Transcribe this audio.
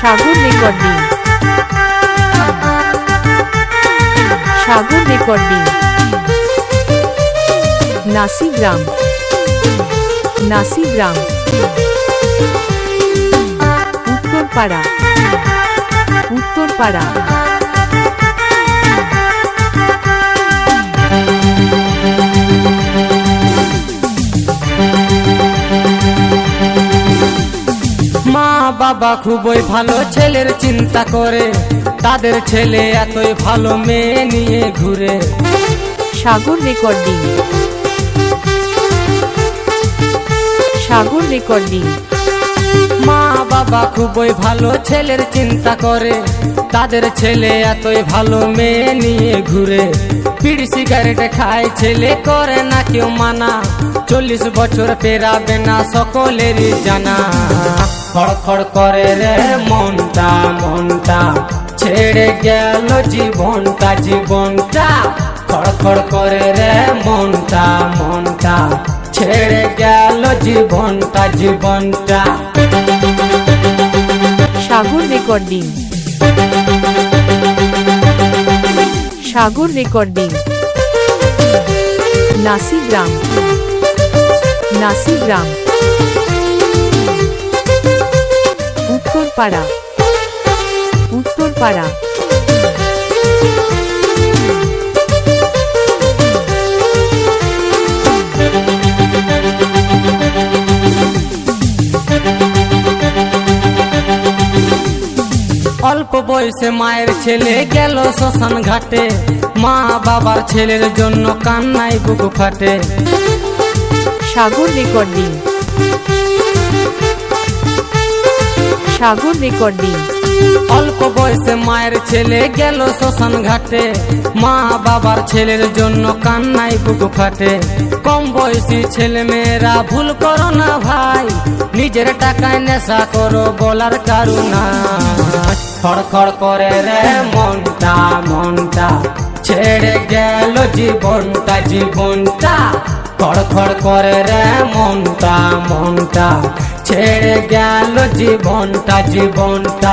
Sagar recording Sagar recording Nasigram Nasigram Uttarpara. Uttarpara. বাবা খুবই ভালো ছেলের চিন্তা করে। তাদের ছেলে এতই ভালো মেয়ে নিয়ে ঘুরে। সাগর রেকর্ডিং। সাগর রেকর্ডিং। মা বাবা খুবই ভালো ছেলের চিন্তা করে। তাদের ছেলে এতই ভালো মেয়ে নিয়ে ঘুরে। বিড়ি সিগারেট খায়, ছেলে করে না কেউ মানা। চল্লিশ বছর পেরাবে না সকলেরই জানা। খড়খড় করে রে মনটা মনটা ছেড়ে গেল জীবনটা জীবনটা। খড়খড় করে রে মনটা মনটা ছেড়ে গেল জীবনটা জীবনটা। সাগর রেকর্ডিং। সাগর রেকর্ডিং। নাসিগ্রাম নাসিগ্রাম উত্তরপাড়া। উত্তরপাড়া। বয়সে মায়ের ছেলে গেল শ্মশান ঘাটে। মা বাবার ছেলের জন্য কান্নায় বুকু ফাটে। সাগর রেকর্ডিং। সাগর রেকর্ডিং। অল্প বয়সে মায়ের ছেলে গেল শ্মশান ঘাটে। মা বাবার ছেলের জন্য কান্নাই বুকু ফাটে। কম বয়সী ছেলে মেয়েরা ভুল করো না ভাই। নিজের টাকায় নেশা করো বলার কারুনা খড়খড় করে রে মনটা মনটা ছেড়ে গেল জীবনটা জীবনটা। খড়খড় করে রে মনটা মনটা ছেড়ে গেল জীবনটা জীবনটা।